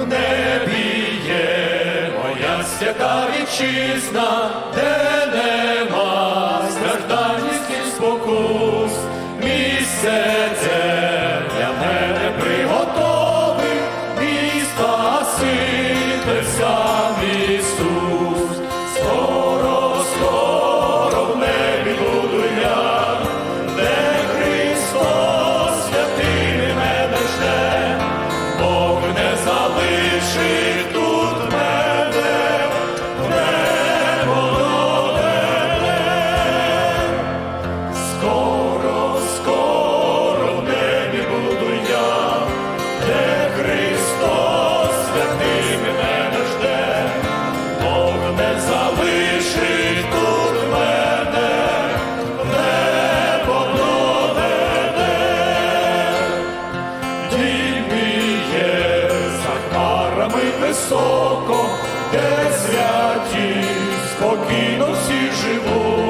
в небі є моя свята вітчизна, де не гори високо, де святі спокійно всі живуть.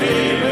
Te